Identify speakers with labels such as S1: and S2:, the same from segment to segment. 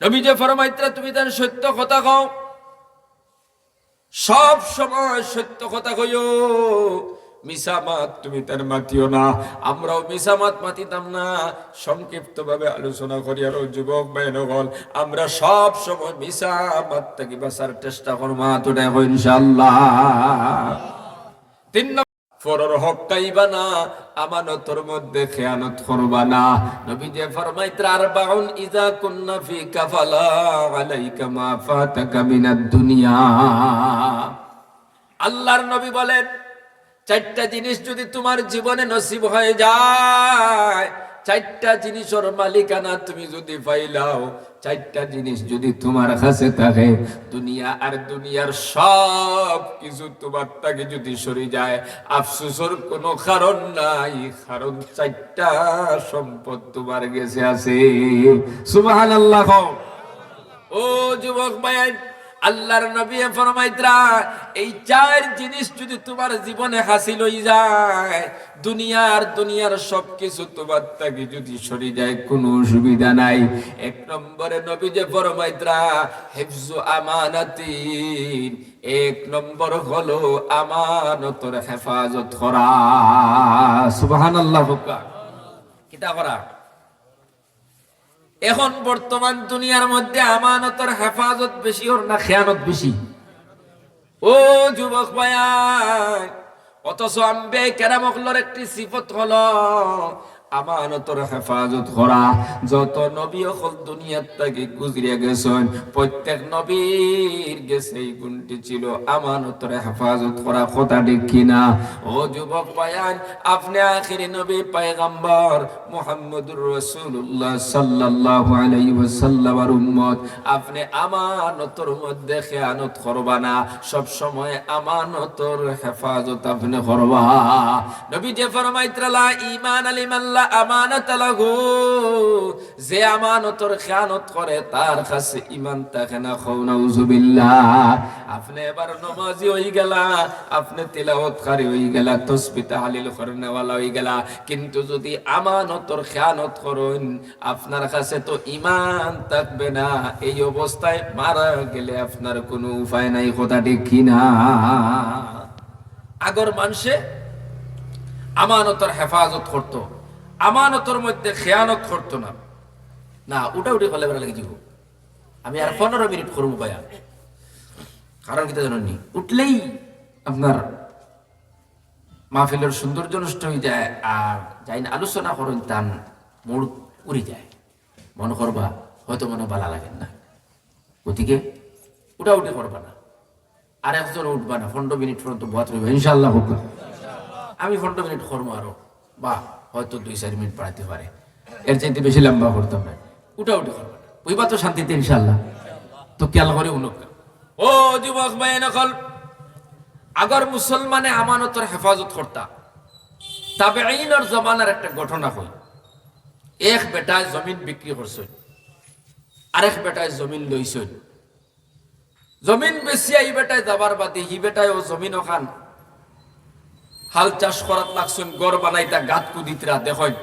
S1: নবী ফরমাইত্রা, তুমি তার সত্য কথা কও। সব সময় সত্য কথা কইও। মিসামাত তুমি তার মাতিও না। আমরাও মিসামাত মাতিতাম না। সংক্ষিপ্ত ভাবে আলোচনা করি আর, যুবক বাইনগল আমরা সব সময় মিসামাত থেকে বাঁচার চেষ্টা করব। তোটা ইনশাল্লাহ তিন ফরর হক কাইবা না, আমানতর মধ্যে খেয়ানত করবা না। নবী যে ফরমাইত আর বাউন ইজা কুন্না ফি কাফালা আলাইকা মা ফাতাকা মিনাদ দুনিয়া। আল্লাহর নবী বলেন, চারটা জিনিস যদি তোমার জীবনে নসিব হয়ে যায় চারটা জিনিসের মালিকানা তুমি যদি পাইলাও, চারটা জিনিস যদি তোমার কাছে থাকে, দুনিয়া আর দুনিয়ার সব কিছু তোমার তাকে যদি সরে যায়, আফসোসের কোনো কারণ নাই, কারণ চারটা সম্পদ তোমার গেছে আছে। আল্লাহ ও যুবক ভাই আল্লাহর নবী ফরমাইত্রা, এই চার জিনিস যদি তোমার জীবনে হাসিল হয়ে যায়, দুনিয়ার দুনিয়ার সব কিছু তোমার থেকে যদি সরে যায়, কোনো অসুবিধা নাই। এক নম্বরে নবী যে ফরমাইত্রা, হেফজু আমানাতিন। এক নম্বর হলো আমানতর হেফাজত করা। সুবহানাল্লাহ কিতা করা? এখন বর্তমান দুনিয়ার মধ্যে আমানতের হেফাজত বেশি ওর না খেয়ানত বেশি? ও যুবক ভাইয়া অথচ আম্বে কেরামকলর একটি সিফত হলো আমানতর হেফাজত করা। যত নবী অকল দুনিয়ার থেকে গুজরিয়া গেছেন, প্রত্যেক নবীর গেছে এই গুণটি ছিল আমানতর হেফাজত করা। কথা ঠিক কিনা? ও যুবক আপনি আখিরি নবী পায়গাম্বর মুহাম্মদুর আলাইহি ওয়াসাল্লামের উম্মত। আপনি আমানতর মধ্যে খেয়ানত করবা না। সব সময় আমানতর হেফাজত আপনি করবা। নবী যে ফরমাইত্রালা ঈমান আমানত লাহু যে আমানতর খেয়ানত করে, তার কাছে ঈমান থাকে না। আপনি এবার নমাজি হই গেলা, আপনি হই গেলা হই গেলা। কিন্তু যদি আমানতর খেয়ানত করেন, আপনার কাছে তো ঈমান থাকবে না। এই অবস্থায় মারা গেলে আপনার কোনো উপায় নাই, কথা ঠিক কিনা আগর মানুষে আমানতর হেফাজত করত। আমানতর মধ্যে খেয়ানত করতো না। না, উঠা উঠে ফলে বেলা লেগে আমি আর পনেরো মিনিট করব ভাইয়া। কারণ কি জানি উঠলেই আপনার মাহফিলের সৌন্দর্য নষ্ট হয়ে যায় আর যাই আলোচনা করেন তান মোড় উড়ে যায়। মনে করবা, হয়তো মনে ভালো লাগেন না। গতিকে উঠা উঠে করবা না। আর একজন উঠবা না। পনেরো মিনিট পর্যন্ত বাত রইবে। ইনশাল্লাহ হোক আমি পনেরো মিনিট করব আরও। বা হয়তো দুই, চার মিনিট বাড়াতে পারে। এর চাইতে বেশি লম্বা করতাম না। উঠা উঠে করবা বুঝবা তো শান্তিতে ইনশাল্লাহ তো খেয়াল করে উনুক ও যুবক ভাই নকল আগর মুসলমানে আমানতর হেফাজত করতা। তবে আইনের জমানার একটা ঘটনা হই। এক বেটায় জমিন বিক্রি করছেন। আরেক বেটায় জমিন লইছেন। জমিন বেশি এই বেটায় যাবার বাদে হি বেটায় ও জমিন ওখান হাল চাষ করাত লাগছেন, গড় বানাইতা গাত কুদিতরা, দেখেন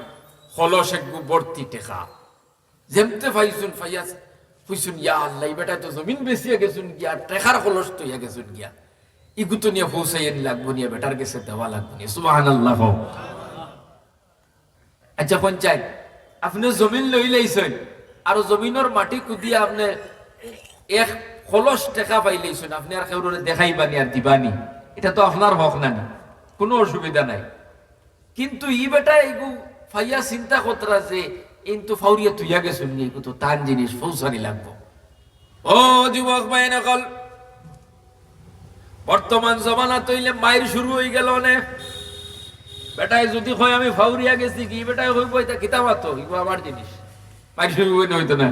S1: হলস একগু বর্তি টেকা। যেমতে ফাইছুন ফাইয়াস ফুইছুন, ইয়া আল্লাহ বেটায় তো জমিন বেশি গেছুন গিয়া টেকার হলস তো ইয়া গেছুন গিয়া ইগুতো নিয়ে পৌঁছাইয়েন লাগবো, নিয়ে বেটার গেছে দেওয়া লাগবো নিয়ে। সুবাহান আল্লাহ আচ্ছা পঞ্চায়েত, আপনি জমিন লই লাইছেন আর জমিনের মাটি কুদিয়া আপনি এক খলস টেকা পাই লাইছেন আপনি আর কেউ দেখাইবানি আর দিবানি। এটা তো আপনার হক নানি। কোনো অসুবিধা নাই। কিন্তু ই বেটা এইগু ফাইয়া চিন্তা কতরা যে কিন্তু ফাউরিয়া তুইয়া গেছুন নি তো টান জিনিস পৌঁছানি লাগবো। ও যুবক ভাই নকল বর্তমান জমানা তৈলে মায়ের শুরু হয়ে গেল নে? বেটায় যদি হয় আমি ফাউরিয়া গেছি কি? বেটায় হইব এটা কিতাবা তো আমার জিনিস। মায়ের শুরু হইতে হইতো না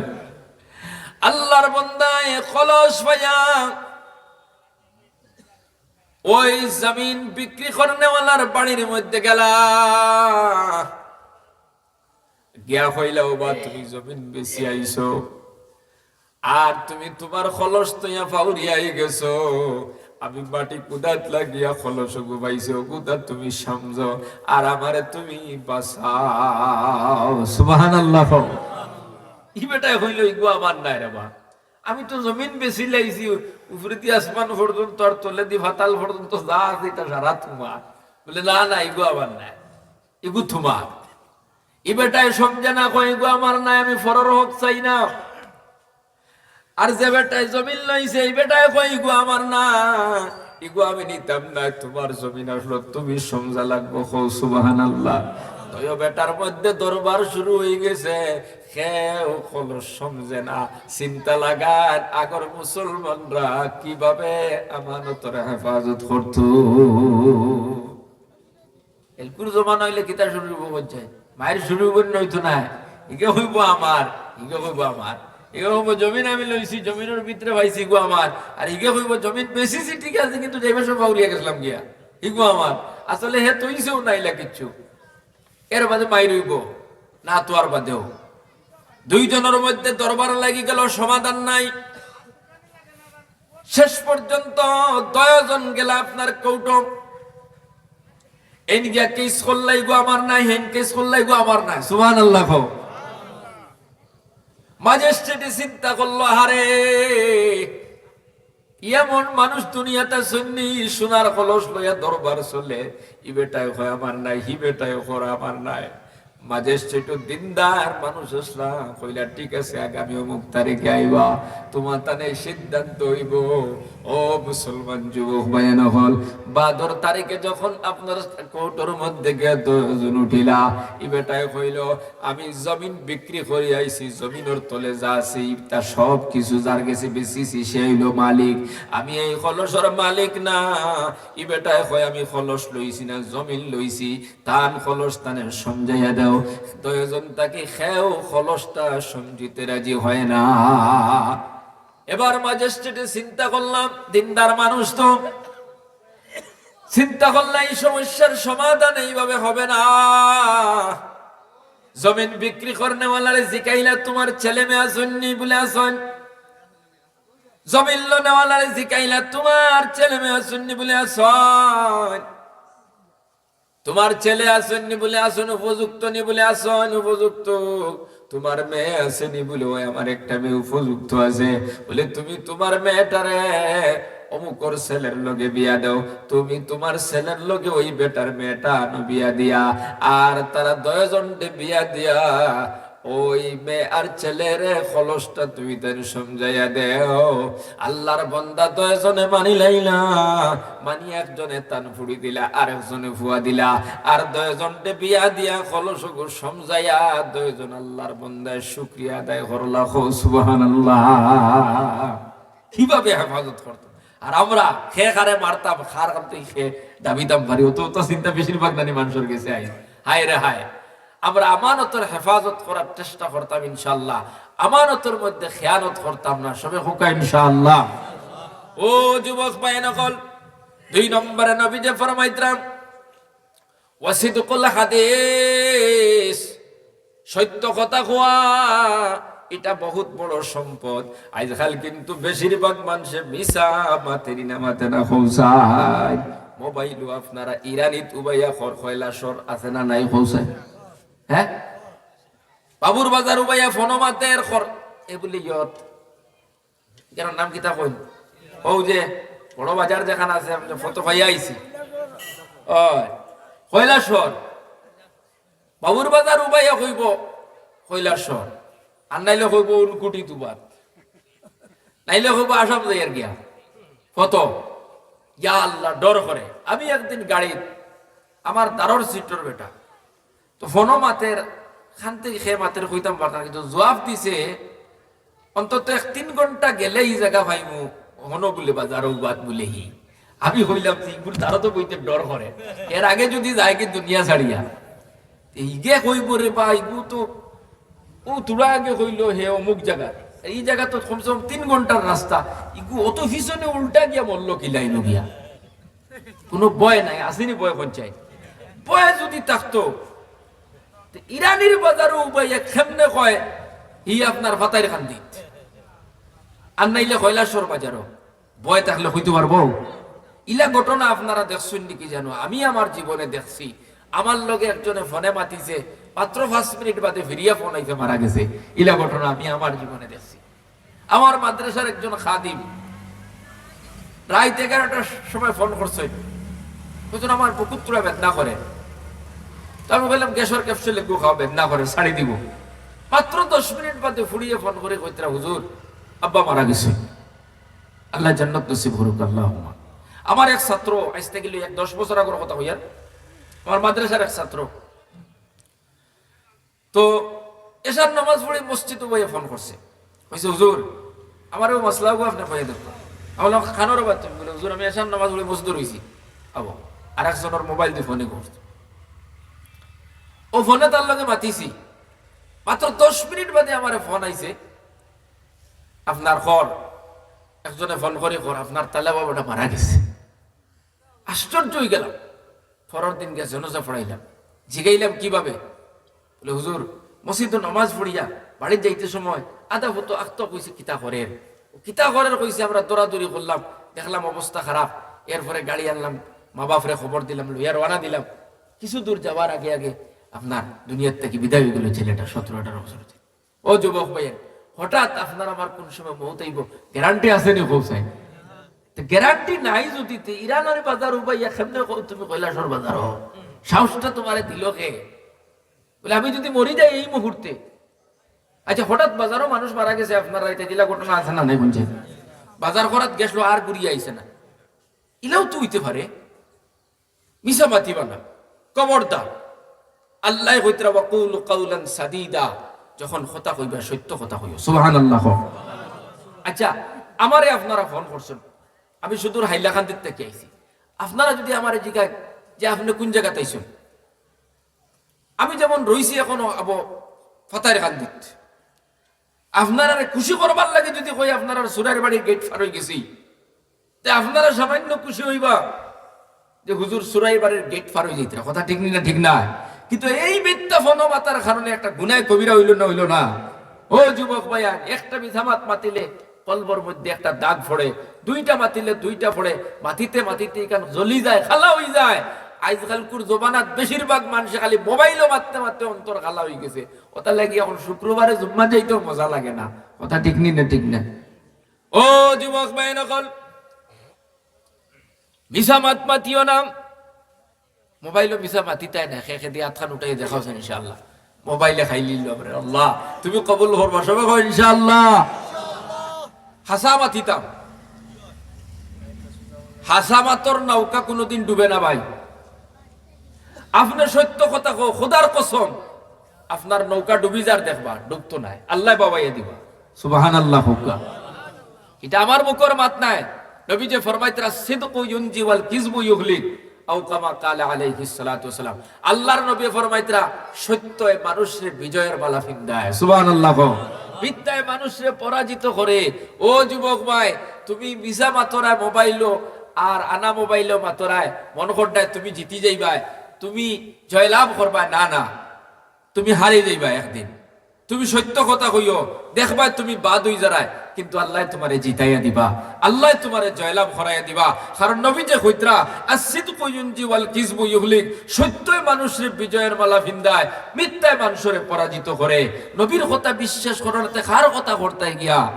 S1: আল্লাহর বন্দায় খলস ভাইয়া ওই জমিন বিক্রি করনেওয়ালার বাড়ির মধ্যে গেলা গিয়া হইলাও বা, তুমি জমিন বেশি আইছো। আর তুমি তোমার খলস তৈয়া ফাউরিয়াই গেছো। আমি মাটি কুদাত লাগিয়া খলস গুবাইছে। কুদাত তুমি সমঝ আর আমারে তুমি বাঁচাও। সুবহানাল্লাহ। ই বেটায় হইল, ইগো আমার নাই রে বা। আমি তো জমিন বেশি লাইছি উপরে দিয়ে আসমান পর্যন্ত আর তলে দি ভাতাল পর্যন্ত যা আছে এটা সারা তোমার বলে, না না ইগো আমার নাই। ইগু তোমার বেটায় না কয় আমার নাই, আমি ফরর চাই না। আর যে বেটায় জমিন লইছে, এই বেটায় কয় আমার না। আমি নিতাম না, তোমার জমিন আসলো, তুমি সমঝা লাগবো সুবাহান আল্লাহ বেটার মধ্যে দরবার শুরু হয়ে গেছে। কেউ কোনো সমঝে না। চিন্তা লাগার আগর মুসলমানরা কীভাবে আমানতর হেফাজত করতো? এলকুর জমা নইলে কিতা শুরু হইব বলছে? মায়ের শুরু হইব নইতো না ইগে হইব আমার, ইগে হইব আমার। ইগে হইব জমিন আমি লইছি, জমিনের ভিতরে পাইছি গো আমার। আর ইগে হইব জমিন বেশিছি ঠিক আছে, কিন্তু যাইবার সব বাউরিয়া গেছিলাম গিয়া, ইগো আমার। আসলে হে তৈছেও নাইলা কিচ্ছু। এর বাদে মাই রইব না তো আর বাদেও। দুইজনের মধ্যে দরবার লাগি গেল, সমাধান নাই। শেষ পর্যন্ত দয়জন গেল আপনার কৌটম আমার নাই, হেন নাই। চিন্তা দুনিয়াতে সোনার কলস লইয়া দরবার চলে, ই হয় আমার নাই, হি বেটায় আমার নাই। অমুক সিদ্ধান্ত বাদর তারিখে যখন আপনার কোর্টের মধ্যে উঠিলা আমি জমিন বিক্রি করে আইছি, জমিনের তলে যা আছে তা সব কিছু যার গেছে বেশিছি সে হইল মালিক। আমি এই খলসর মালিক না। ই বেটায় কয়, আমি খলস লইছি না, জমিন লইছি। তান খলস তানে দাও। তাকে খলসটা সমঝিতে রাজি হয় না। এবার ম্যাজিস্ট্রেটে চিন্তা করলাম, দিনদার মানুষ তো। চিন্তা করলে এই সমস্যার সমাধান এইভাবে হবে না। জমিন বিক্রি করনেওয়ালারে জিকাইলা তোমার ছেলে মেয়ে আসননি বলে আসন। জমিন লোনেওয়ালারে জিকাইলা তোমার ছেলে মেয়ে আসননি বলে আসন। তোমার ছেলে আসেননি বলে আসন, উপযুক্ত নি বলে আসন, উপযুক্ত। তোমার মেয়ে আসেনি বলে, ওই আমার একটা মেয়ে উপযুক্ত আছে। বলে, তুমি তোমার মেয়েটারে অমুকর ছেলের লগে বিয়া দাও। তুমি তোমার ছেলের লগে ওই বেটার মেয়েটা বিয়া দিয়া। আর তারা দয়জনটে বিয়া দিয়া ওই মেয়ে আর ছেলের খলসটা তুমি তার সমঝাইয়া দেও। আল্লাহর বন্দা দয়জনে মানি লাইলা, মানি একজনে তান ফুড়ি দিলা, আর একজনে ফুয়া দিলা। আর দয়জনটে বিয়া দিয়া খলস সমঝাইয়া দয়জন আল্লাহর বন্দায় শুক্রিয়া আদায় করলা। হো, সুবহানাল্লাহ। কীভাবে হেফাজত করতো? আর আমরা খে খারে মারতাম, খার করতে খে। দাবিতাম ভারি অত তো চিন্তা বেশিরভাগ নানি মানুষের গেছে আই হায় রে হায়। আমরা আমানতের হেফাজত করার চেষ্টা করতাম ইনশাল্লাহ আমানতের মধ্যে খেয়ানত করতাম না, সবে হুকা ইনশাল্লাহ ও যুবক ভাই নকল দুই নম্বরে নবী যে ফরমাইতরাম ওয়াসিদুকুল হাদিস সত্য কথা কোয়া, এটা বহুত বড় সম্পদ। আজকাল কিন্তু বেশিরভাগ মানুষে মিশা মাতেরি না মাতে না হৌসায় মোবাইলও আপনারা ইরানিত উবাইয়া খর খয়লা সর আছে না নাই হৌসায় হ্যাঁ বাবুর বাজার উবাইয়া ফনমাতের খর। এগুলি ইয়ত। কেন নাম কিতা কই ও যে, বড় বাজার যেখানে আছে, আমি ফটো পাইয়া আইছি। কৈলাসর বাবুর বাজার উবাইয়া কইব কৈলাসর আর নাইলে কইব উনকুটি তুবাত নাইলে কইব আসাম যাইয়ার গিয়া। কত ইয়া আল্লাহ ডর করে আমি একদিন গাড়িত আমার দারর সিটর বেটা। তো ফোনো মাতের খান থেকে খেয়ে মাতের কইতাম পারতাম কিন্তু জবাব দিছে, অন্তত এক তিন ঘণ্টা গেলে এই জায়গা ভাইমু হনো বলে বাজার বাদ বলে হি আমি হইলাম ইগুর তারা তো বইতে ডর করে এর আগে যদি যায় কি দুনিয়া ছাড়িয়া। ইগে কইব রে বা ইগু তো ও তোরা আগে হইল হে অমুক জায়গা। এই জায়গা তো কমসে কম তিন ঘণ্টার রাস্তা। ইগু অত পিছনে উল্টা গিয়া মরল কিলাইল গিয়া কোনো বয় নাই, আসেনি বয় পঞ্চায়েত। বয় যদি থাকতো ইরানির বাজারও উপায় কেমনে কয়, ই আপনার ফাতাইর খান্দিত। আর নাইলে কৈলাসর বাজারও। বয় থাকলে হইতে পারব। ইলা ঘটনা আপনারা দেখছেন নাকি জানো? আমি আমার জীবনে দেখছি। আমার লগে একজনে ফোনে মাতিছে, মাত্র পাঁচ মিনিট বাদে ফিরিয়া ফোন আইতে মারা গেছে। ইলা ঘটনা আমি আমার জীবনে দেখছি। আমার মাদ্রাসার একজন খাদিম, রাত এগারোটার সময় ফোন করছে। আমার পুকুত্রা বেদনা করে। তো আমি বললাম, গ্যাসের ক্যাপসুল একটু খাওয়া বেদনা করে দিব। মাত্র দশ মিনিট বাদে ফুড়িয়ে ফোন করে কইতরা, হুজুর, আব্বা মারা গেছে। আল্লাহ জান্নাত নসিব আল্লাহ আমার এক ছাত্র আসতে গেলে এক দশ বছর আগের কথা হইয়ার আমার মাদ্রাসার এক ছাত্র। তো এসার নামাজ পড়ে মসজিদ বইয়ে ফোন করছে। কইছে, হুজুর আমার ওই মশলাও আপনি খানোর বলে, হুজুর, আমি এসার নামাজ পড়ে মসজিদ রয়েছি আবো আর একজনের মোবাইল দিয়ে ফোনে করছে। ও ফোনে তার লগে মাতিছি। মাত্র দশ মিনিট বাদে আমার ফোন আইছে। আপনার ঘর। একজনে ফোন করে কর আপনার তালা বাবাটা মারা গেছে। আশ্চর্য হয়ে গেলাম। পরের দিন গেছে জনজা পড়াইলাম। জিগাইলাম, কীভাবে? বলে, হুজুর, মসজিদ নামাজ পড়িয়া বাড়ির যাইতে সময় আদা হতো আক্ত কইছে, কিতা করেন? কিতা করেন? কইছে, আমরা দৌড়াদৌড়ি করলাম, দেখলাম অবস্থা খারাপ। এরপরে গাড়ি আনলাম, মা বাপরে খবর দিলাম, লইয়া রওনা দিলাম। কিছু দূর যাওয়ার আগে আগে আপনার দুনিয়ার থেকে বিদায় গেল ছেলেটা সতেরো আঠারো বছর। ও যুবক ভাইয়ের, হঠাৎ আপনার আমার কোন সময় মৌত আইব গ্যারান্টি আছে নি চাই গ্যারান্টি নাই যদি ইরানের বাজার কও তুমি কৈলাসর বাজার সাহসটা দিল কে? বলে, আমি যদি মরি যাই এই মুহূর্তে। আচ্ছা হঠাৎ বাজারও মানুষ মারা গেছে, আপনার রাইতে জেলা ঘটনা আছে না নাই বলছে? বাজার করাত গেছলো আর ঘুরিয়ে আইছে না। ইলাও তো হইতে পারে। মিশা মাতিবা না। কবরদার। আল্লাহ কইতরা ওয়াকুল কাউলান সাদিদা। যখন কথা কইবা, সত্য কথা কইও। সুবহানাল্লাহ। আচ্ছা আমারে আপনারা ফোন করছেন। আমি শুধু হাইলাকান্দির থেকে আইছি। আপনারা যদি আমারে জিজ্ঞাসা যে আপনি কোন জায়গাতে আইছেন? আমি যেমন রইছি এখনও আব ফাতার কান্দিত আপনারা খুশি করবার লাগে যদি কই আপনারা সুরার বাড়ির গেট ফার হয়ে গেছি। তে আপনারা সামান্য খুশি হইবা যে হুজুর সুরাই বাড়ির গেট ফার হয়ে যাইতে। কথা ঠিক না ঠিক না? কিন্তু এই মিথ্যা ফনমাতার কারণে একটা গুনায় কবিরা হইল না হইল না। ও যুবক ভাইয়া, একটা মিথামাত মাতিলে কলবর মধ্যে একটা দাগ ফড়ে দুইটা মাতিলে দুইটা ফড়ে মাটিতে মাটিতে এখান জ্বলি যায়, খালা হয়ে যায়। আজকালকুর জবানাত বেশিরভাগ মানুষ খালি মোবাইলও মারতে মারতে অন্তর খালা হয়ে গেছে। ওটা লাগি এখন শুক্রবারে জুম্মা যাইতেও মজা লাগে না। কথা ঠিক নি না, ঠিক না? ও যুবক ভাই নকল মিশা মাত মাতিও না। মোবাইলও মিশা মাতিতাই না খেয়ে খেয়ে হাতখান উঠাই দেখাওছেন ইনশাআল্লাহ মোবাইলে খাই লিল আল্লাহ তুমি কবুল করবা সবে কো ইনশাআল্লাহ হাসা মাতিতাম হাসা মাতর নৌকা কোনোদিন ডুবে না ভাই আপনার সত্য কথা কো খোদার কসম আপনার নৌকা ডুবি যার দেখবা ডুবতো নাই আল্লাহ বাবাইয়া দিবা সুবাহান আল্লাহ হুকা এটা আমার মুখর মাত নাই নবী যে ফরমাইতরা সিদকু ইউনজি ওয়াল কিযবু ইউহলিক আও কামা কালা আলাইহিস আল্লাহর নবী ফরমাইতরা সত্য মানুষের বিজয়ের বালা ফিন্দায়। সুবহানাল্লাহ। বিদ্যায় মানুষরে পরাজিত করে ও যুবক ভাই তুমি মিসা মাতরায় মোবাইলও আর আনা মোবাইলও মাতরায় মন করডায় তুমি জিতি যাইবাই। তুমি জয়লাভ করবা না না। তুমি হারিয়ে যাইবা একদিন। তুমি সত্য কথা কইও। দেখবা তুমি বাদ হই যারায়। কিন্তু আল্লাহ তোমারে জিতাইয়া দিবা। আল্লাহ তোমারে জয়লাভ করাইয়া দিবা। কারণ নবী যে কইত্রা, আসিদ কুয়ুনজি ওয়াল কিসবু ইউহলিক। সত্যই মানুষের বিজয়ের মালা ভিন্দায়, মিথ্যায় মানুষের পরাজিত করে। নবীর কথা বিশ্বাস করাতে কার কথা করতে গিয়া?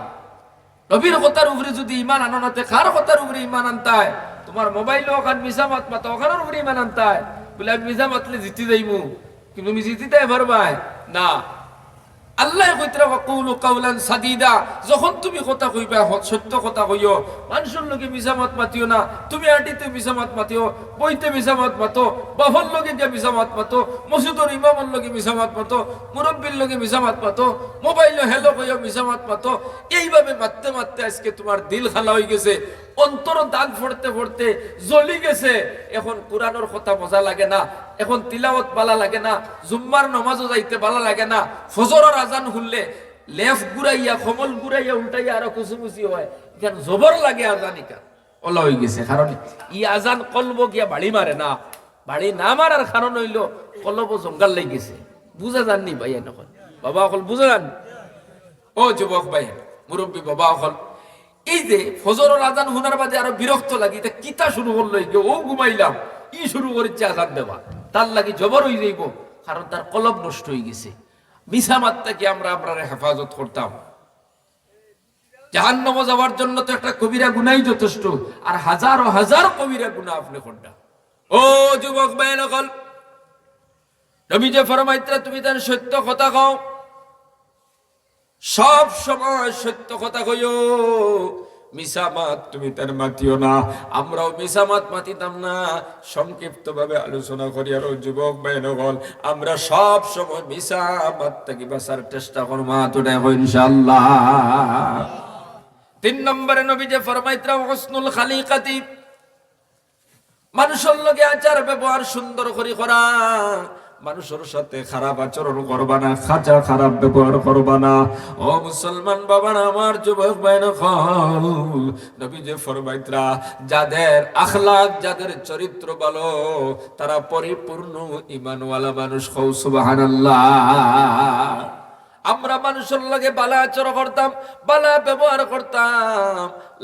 S1: নবীর কথার উপরে যদি ইমান আনাতে কার কথার উপরে ইমান আনতায়? তোমার মোবাইল ওখান মিশা মাত, ওখানের উপরে ইমান আনতায়। বলে, আমি মিশা মাতলে জিতি যাইমু। কিন্তু তুমি জিতিতে পারবাই? না। আল্লাহ কইতরা, ওয়াকুলু কাউলান সাদিদা যখন তুমি কথা কইবা সত্য কথা কইও। মানুষের লগে মিসামত মাতিও না। তুমি আটিতে মিসামত মাতিও, বইতে মিসামত মাতো বাফর লগে গিয়ে মিসামত মাতো, মসজিদর ইমামর লগে মিসামত মাতো, মুরব্বির লগে মিসামত মাতো, মোবাইলে হেলো কইও মিসামত মাতো। এইভাবে মারতে মারতে আজকে তোমার দিল খালা হয়ে গেছে। অন্তর দাগ ফড়তে ফড়তে জ্বলি গেছে। এখন কোরআনের কথা মজা লাগে না, এখন তিলাওয়াত বালা লাগে না জুম্মার নমাজও যাইতে বালা লাগে না ফজরের আজান শুনলে লেফ গুড়াইয়া কমল গুড়াইয়া উল্টাইয়া আরও কুচুমুচি হয়। এখান জবর লাগে আজান ইকা ওলা হয়ে গেছে কারণ ই আজান কলব গিয়া বাড়ি মারে না। বাড়ি না মারার কারণ হইল কলব জঙ্গাল লাগি গেছে। বুঝা যাননি ভাই এনেখন বাবা অকল বুঝা যান ও যুবক ভাই মুরব্বী বাবা অকল এই যে ফজরের আজান হুনার বাদে আরও বিরক্ত লাগি, এটা কিতা শুরু করল ও ঘুমাইলাম, ই শুরু করেছে আজান দেওয়া। তার লাগি জবর হয়ে যাইব, কারণ তার কলব নষ্ট হয়ে গেছে। মিসামাত থেকে আমরা আপনার হেফাজত করতাম? জাহান্নাম যাওয়ার জন্য তো একটা কবিরা গুনাই যথেষ্ট, আর হাজারো হাজার কবিরা গুণা আপনি করটা ও যুবক ভাই নকল নবী যে ফরমাইত্রা, তুমি তার সত্য কথা কও। সব সময় সত্য কথা কইও মিসামাত তুমি তার মাতিও না। আমরাও মিসামাত মাতিতাম না। আলোচনা করি আর, যুবক বাইনগল আমরা সব সময় মিসামাত থেকে বাঁচার চেষ্টা ইনশাল্লাহ তিন নম্বরে নবী যে ফরমাইত্রা হসনুল খালিকাতি। মানুষের লগে আচার ব্যবহার সুন্দর করে করা। মানুষের সাথে খারাপ আচরণ করবা না, খাঁচা খারাপ ব্যবহার করবা না। ও মুসলমান বাবা আমার যুবক বাইন নবী যে ফরমাইত্রা, যাদের আখলাক, যাদের চরিত্র ভালো, তারা পরিপূর্ণ ইমানওয়ালা মানুষ হৌ সুবহানাল্লাহ। আমরা মানুষের লগে বালা আচরণ করতাম, বালা ব্যবহার করতাম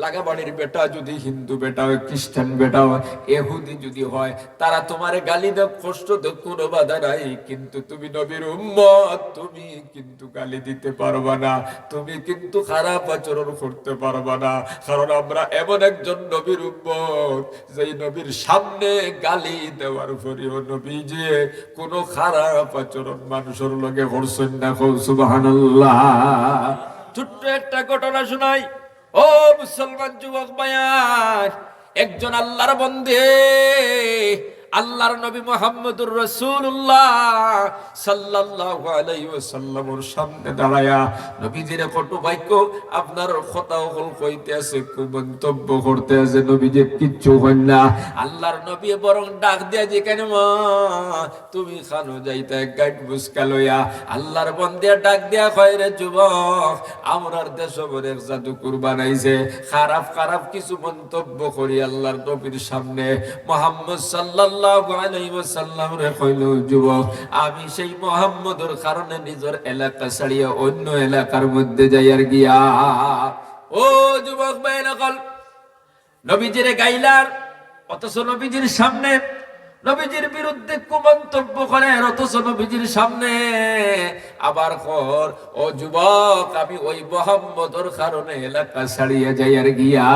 S1: লাগা বাড়ির বেটা যদি হিন্দু বেটা হয়, খ্রিস্টান বেটা হয়, এহুদি যদি হয়, তারা তোমার গালি দেব কষ্ট দেব কোনো বাধা নাই। কিন্তু তুমি নবীর উম্মত, তুমি কিন্তু গালি দিতে পারবা না, তুমি কিন্তু খারাপ আচরণ করতে পারবা না। কারণ আমরা এমন একজন নবীর উম্মত, যেই নবীর সামনে গালি দেওয়ার পরেও নবী যে কোনো খারাপ আচরণ মানুষের লগে করছেন না। সুবহানাল্লাহ। ছোট্ট একটা ঘটনা শোনাই। ও মুসলমান যুবক বায়ার একজন আল্লাহর বন্দে আল্লাহর নবী মোহাম্মদুর রসুল্লাহ সাল্লাল্লাহু আলাইহি ওয়াসাল্লামের সামনে দাঁড়ায়া, নবীজির কটু বাক্য আপনার কথা হল কইতে আছে মন্তব্য করতে আছে নবীজি কিচ্ছু হইন না। আল্লাহর নবী বরং ডাক দিয়া যে, কেন মা, তুমি খানো যাইতে, গাইড বুসকা লইয়া। আল্লাহর বন্দে ডাক দিয়া, কয় রে যুবক, আমরার দেশ এক জাদু কুরবানাইছে খারাপ খারাপ কিছু মন্তব্য করি আল্লাহর নবীর সামনে। মোহাম্মদ সাল্লাল্লাহু আলাইহি ওয়াসাল্লাম রে কইল যুবক। আমি সেই মোহাম্মদের কারণে নিজের এলাকা ছাড়িয়ে অন্য এলাকার মধ্যে যাইয়ার গিয়া। ও যুবক ভাই নবীজির গাইলার, অথচ নবীজির সামনে, নবীজির বিরুদ্ধে কুমন্তব্য করে অথচ নবীজির সামনে। আবার কর ও যুবক, আমি ওই মোহাম্মদর কারণে এলাকা ছাড়িয়ে যাই আর গিয়া।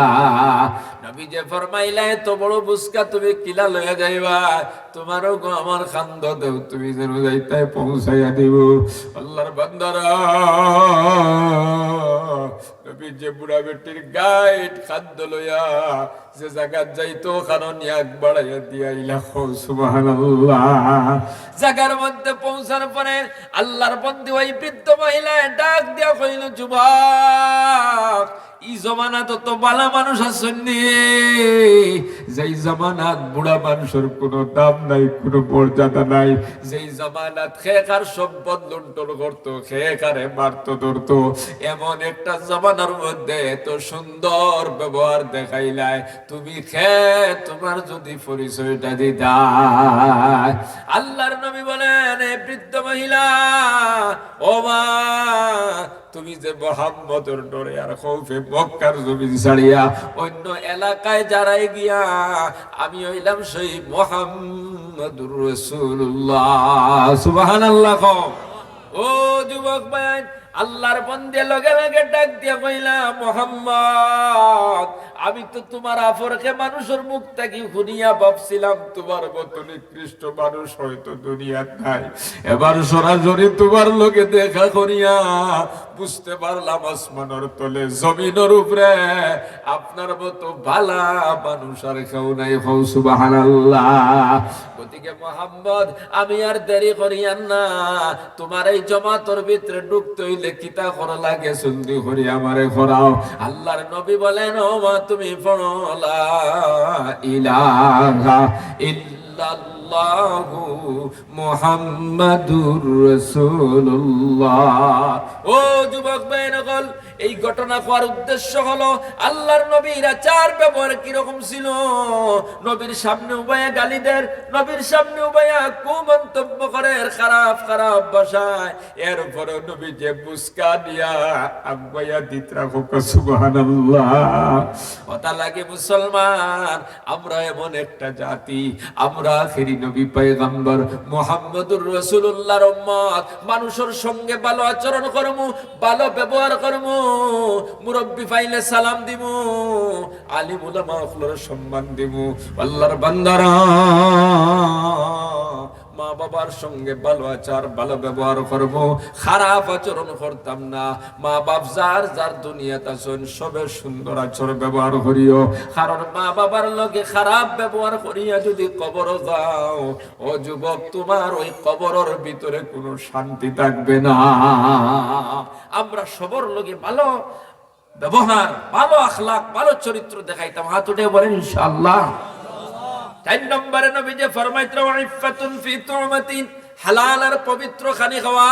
S1: নবী যে ফরমাইলা, এত বড় বুসকা তুমি কিলা লয়ে যাইবা? তোমারও গো আমার খান্দ দেও, তুমি যেন যাইতে পৌঁছাইয়া দিব। আল্লাহর বান্দারা নবী যে বুড়া বেটির গাইড খাদ্য লইয়া যে যাইতো কারণ এক বাড়াইয়া দিয়া ইলা মধ্যে পৌঁছার পরে আল্লাহর বন্দী ওই বৃদ্ধ মহিলায় ডাক দিয়া কইল যুবক ই জমানাত তো বালা মানুষ আসেননি যেই জমানাত বুড়া মানুষের কোনো দাম নাই, কোনো মর্যাদা নাই, যেই জমানাত খেকার সম্পদ লুণ্ঠন করতো, খেকারে মারতো, ধরতো, এমন একটা জমানার মধ্যে এত সুন্দর ব্যবহার দেখাইলাই তুমি খে তোমার যদি পরিচয়টা দিতা। আল্লাহর নবী বলেন বৃদ্ধ মহিলা, ও মা তুমি যে মোহাম্মদের ডরে আর খৌফে মক্কার জমিন ছাড়িয়া অন্য এলাকায় যারাই গিয়া, আমি হইলাম সেই মোহাম্মদুর রসুল্লাহ সুবহানাল্লাহ ও যুবক ভাই, আল্লাহর বন্দে লগে লগে ডাক দিয়া কইলা, মোহাম্মদ আমি তো তোমার আফরকে মানুষের মুখ থেকে শুনিয়া ভাবছিলাম, তোমার মতো নিকৃষ্ট মানুষ হয়তো দুনিয়ার নাই। এবার সরাসরি তোমার লোকে দেখা করিয়া বুঝতে পারলাম আসমানের তলে, জমিনের উপরে আপনার মতো ভালা মানুষ আর কেউ নাই। গতিকে মোহাম্মদ, আমি আর দেরি করিয়ান না। তোমার এই জমাতর ভিতরে ঢুকতে হইলে কিতা করা লাগে সুন্দি করি আমারে করাও। আল্লাহর নবী বলেন, ও তুমি পড়ো লা ইলাহা ইল্লাল্লাহু মুহাম্মাদুর রাসূলুল্লাহ। ও যুবক বেনগল এই ঘটনা হওয়ার উদ্দেশ্য হলো আল্লাহর নবীর আচার ব্যবহার কীরকম ছিল? নবীর সামনে উবায়া গালিদের, নবীর সামনে উবায়া কুমন্তব্য করে, খারাপ খারাপ ভাষায়। এরপরে নবী যে বুসকা দিয়া আব্বাইয়া দিতরা সুবহানাল্লাহ। লাগে মুসলমান, আমরা এমন একটা জাতি, আমরা আখেরি নবী পয়গম্বর মুহাম্মদুর রাসূলুল্লাহর উম্মত। মানুষের সঙ্গে ভালো আচরণ করমু, ভালো ব্যবহার করমু। মুরব্বি পাইলে সালাম দিব আলিম উলামা হকলের সম্মান দিব আল্লাহর বান্দারা মা বাবার সঙ্গে ভালো আচার, ভালো ব্যবহার করব। খারাপ আচরণ করতাম না। মা বাপ যার যার দুনিয়াত আছেন, সবে সুন্দর আচরণ ব্যবহার করিও। কারণ মা বাবার লগে খারাপ ব্যবহার করিয়া যদি কবর যাও, ও যুবক, তোমার ওই কবরের ভিতরে কোনো শান্তি থাকবে না। আমরা সবর লগে ভালো ব্যবহার, ভালো আখলাক ভালো চরিত্র দেখাইতাম। হাত উঠে বলেন, ইনশাআল্লাহ। নম্বরে নবী যে ফরমাইত্র ইফাতুন ফি তুমাতিন হালাল আর পবিত্র খানি খাওয়া।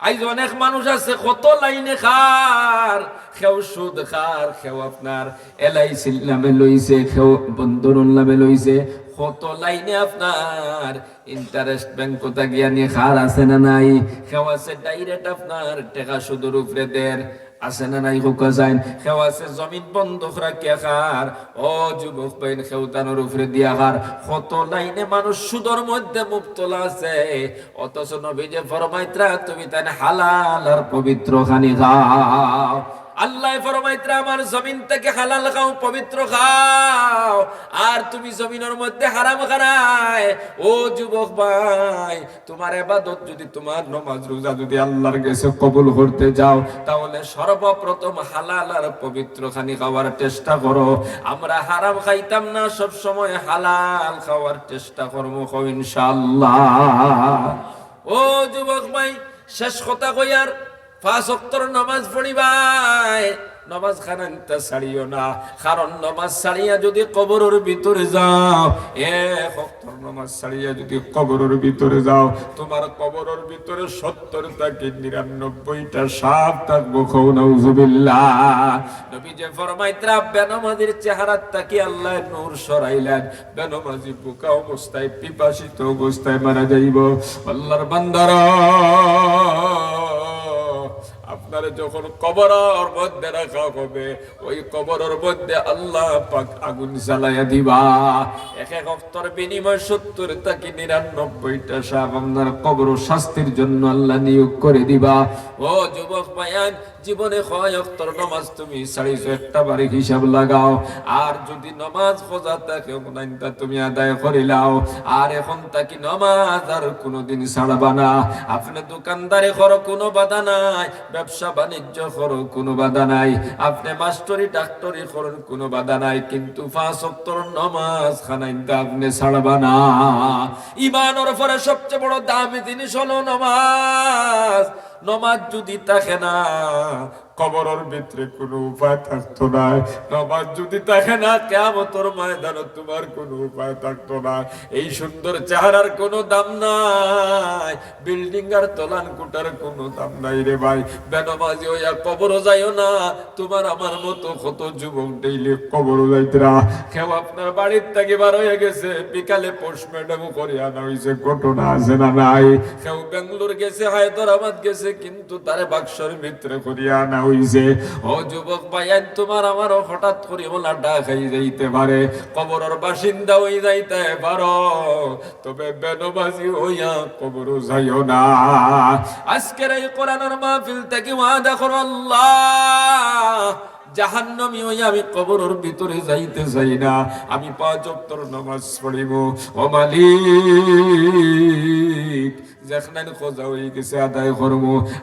S1: আইজ অনেক মানুষ আছে, কত লাইনে খার খেও সুদ খার খেও আপনার নামে লইছে খেও বন্ধন নামে লইছে, কত লাইনে আপনার ইন্টারেস্ট ব্যাংক কোথা গিয়া নিয়ে খার আছে না নাই খেও আছে ডাইরেক্ট আপনার টেকা সুদের উপরে দের আছে না নাই হুকা যাইন খেও আছে, জমিন বন্ধক রাখি খার। ও যুবক বাইন খেউতানোর উপরে দিয়া খার। কত লাইনে মানুষ সুদর মধ্যে মুক্তলা আছে। অথচ নবী যে ফরমাইত্রা তুমি তাই হালাল আর পবিত্র খানি খাও। আল্লাহ ফরমাইত্রা, আমার জমিন থেকে হালাল খাও, পবিত্র খাও। আর তুমি জমিনের মধ্যে হারাম খারায় ও যুবক ভাই, তোমার এবাদত যদি তোমার নমাজ, রোজা যদি আল্লাহর কাছে কবুল করতে যাও, তাহলে সর্বপ্রথম হালাল আর পবিত্র খানি খাওয়ার চেষ্টা করো। আমরা হারাম খাইতাম না, সব সময় হালাল খাওয়ার চেষ্টা করব, ইনশাআল্লাহ। ও যুবক ভাই, শেষ কথা কইয়ার পাঁচ অক্তর নামাজ পড়িবাই নমাজ খানান্তা ছাড়িও না। কারণ নমাজ ছাড়িয়া যদি কবরের ভিতরে যাও, এক অক্তর নমাজ ছাড়িয়া যদি কবরের ভিতরে যাও, তোমার কবরের ভিতরে সত্তর থেকে নিরানব্বইটা সাপ থাকব খৌ নৌজুবিল্লাহ নবী যে ফরমাইত্রা বেনমাজির চেহারা তাকি আল্লাহ নূর সরাইলেন? বেনমাজি বুকা অবস্থায়, পিপাসিত অবস্থায় মারা যাইব। আল্লাহর বান্দারা আপনারা যখন কবরের মধ্যে রাখা হবে, ওই কবরের মধ্যে আল্লাহ পাক আগুন জ্বালাইয়া দিবা। এক এক অক্তর বিনিময় সত্তর তাকে নিরানব্বইটা সাপ আপনার কবর শাস্তির জন্য আল্লাহ নিয়োগ করে দিবা। ও যুবক মায়ান জীবনে কয় অক্তর নামাজ তুমি সাড়িছো একটা বারে হিসাব লাগাও। আর যদি নামাজ খোঁজা থাকে নাইনটা তুমি আদায় করিলাও আর এখন তাকি নামাজ আর কোনোদিন ছাড়বা না। আপনি দোকানদারে করো কোনো বাধা নাই, ব্যবসা বাণিজ্য করো কোনো বাধা নাই। আপনি মাস্টরি, ডাক্তারি করুন কোনো বাধা নাই, কিন্তু পাঁচ অক্তর নামাজ খানাইনটা আপনি ছাড়বা না। ইমানের পরে সবচেয়ে বড় দামি জিনিস হলো নামাজ। নমাজ যদি থাকে না, কবরের ভিতরে কোনো উপায় থাকতো না। নমাজ যদি থাকে না কেমতর ময়দানে তোমার কোনো উপায় থাকতো না। এই সুন্দর চেহারার কোনো দাম নাই। বিল্ডিং আর তলান কুটার কোনো দাম নাই রে ভাই। কবর যাইও না। তোমার আমার মতো কত যুবক ডেইলি কবর যাইতরা। কেউ আপনার বাড়ির থেকে বার হয়ে গেছে। বিকালে করে আনা হয়েছে ঘটনা আছে না নাই? কেউ বেঙ্গলোর গেছে, হায়দ্রাবাদ গেছে, কিন্তু তারে বাক্সর ভিতরে করিয়া আনা হইছে। ও যুবক ভাইয়ান তোমার আমার হঠাৎ করে বলা ডাকাই যাইতে পারে। কবরের বাসিন্দা হই যাইতে পারো। তবে বেনবাজি হইয়া কবর আজকের এই কোরআনের মাহফিল থেকে আল্লাহ আমি কবরের ভিতরে যাইতে চাই না। আমি পাঁচ অক্টর নামাজ পড়িব। ও মালিক যেখানে খোঁজা হয়ে গেছে, আদায়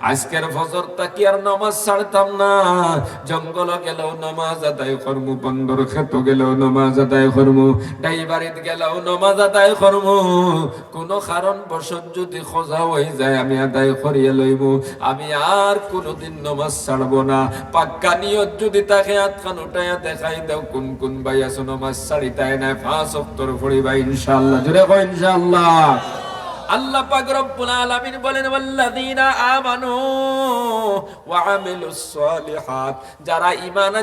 S1: আজকের ফজর তাকি আর নামাজ ছাড়তাম না? জঙ্গল গেলেও নামাজ আদায় বন্দর খেত গেলেও নামাজ আদায় গেলেও নামাজ আদায় কারণ বসত যদি খোঁজা হয়ে যায়, আমি আদায় করিয়ে লইব। আমি আর কোনোদিন নামাজ ছাড়বো না। পাক্কা নিয়ত যদি তাকে আতখান উঠাইয়া দেখাই দাও, কোন কোন ভাই আছো নামাজ ছাড়ি তাই না পাঁচ অক্তর পড়িবা ইনশাল্লাহ জুড়ে ইনশাল্লাহ আল্লাহ পাক রব্বুল আলামিন বলেন, ওয়াল্লাযীনা আমানু ওয়া আমিলুস যারা ঈমান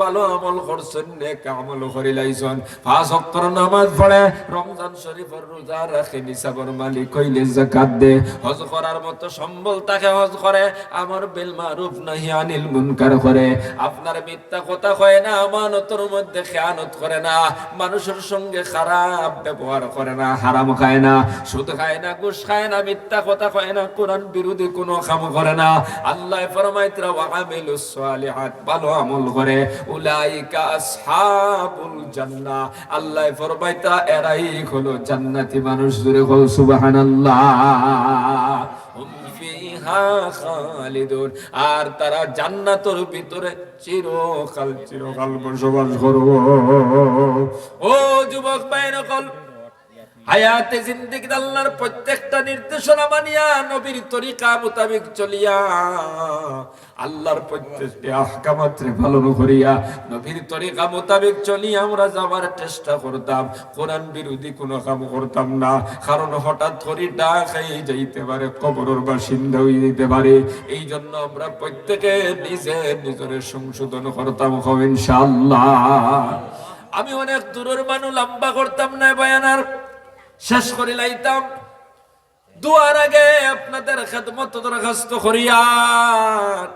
S1: ভালো আমল নেক আমল পাঁচ ওয়াক্ত নামাজ পড়ে, রমজান শরীফের রোজা রাখে, নিসাবর মালিক কইলে যাকাত দে। হজ করার মতো সম্বল তাকে হজ করে, আমার বিল মারুফ নাহি আনিল মুনকার করে। আপনার মিথ্যা কথা কয় না, আমানতের মধ্যে খেয়ানত করে না। মানুষের সঙ্গে খারাপ ব্যবহার করে না, হারাম খায় না, সুদ খায় না, ঘুষ খায় না, মিথ্যা কথা কয় না, কোরআন বিরোধী কোনো কাম করে না। আল্লাহ ফরমাইতরা ওয়া আমিলুস সালিহাত ভালো আমল করে। উলাইকা আসহাবুল জান্নাহ। আল্লাহ এরাই হলো জান্নাতি মানুষ জুড়ে হল সুবহানাল্লাহ। আর তারা জান্নাতের ভিতরে চিরকাল চিরকাল বসবাস করব ও যুবক ভাইরা কল হায়াতে জিন্দিগি আল্লাহর প্রত্যেকটা নির্দেশনা মানিয়া নবীর তরিকা মোতাবেক চলিয়া, আল্লাহর প্রত্যেকটি আহকামাত্রে করিয়া নবীর তরিকা মোতাবেক চলিয়া আমরা যাওয়ার চেষ্টা করতাম। কোরআন বিরোধী কোনো কাম করতাম না, কারণ হঠাৎ করে ডাক খাই যাইতে পারে, কবরের বাসিন্দা হয়ে যেতে পারে। এই জন্য আমরা প্রত্যেকে নিজে নিজের সংশোধন করতাম ইনশাআল্লাহ। আমি অনেক দূরের মানুষ, লম্বা করতাম না, বয়ানার শেষ করে লাইতাম। দুয়ার আগে আপনাদের খেদমত দরখাস্ত করিয়ার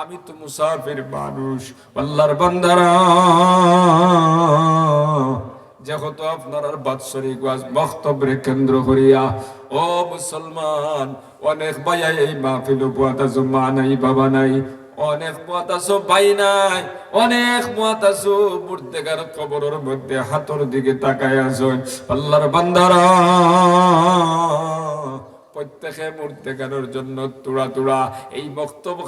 S1: আমি তো মুসাফির মানুষ, আল্লাহর বান্দারা। যেহেতু আপনার বাৎসরিক ওয়াজ, বক্তব্যের কেন্দ্র করিয়া, ও মুসলমান, অনেক ভাইয়া এই মাহফিল উপহাতা মা নাই, বাবা নাই অনেক মত আছো পাই নাই, অনেক মত আছো মূর্তিকার কবরের মধ্যে হাতর দিকে তাকায় আছো আল্লাহর বান্দারা, প্রত্যেকে মূর্তিকারের জন্য তুড়া তুড়া, এই বক্তব্য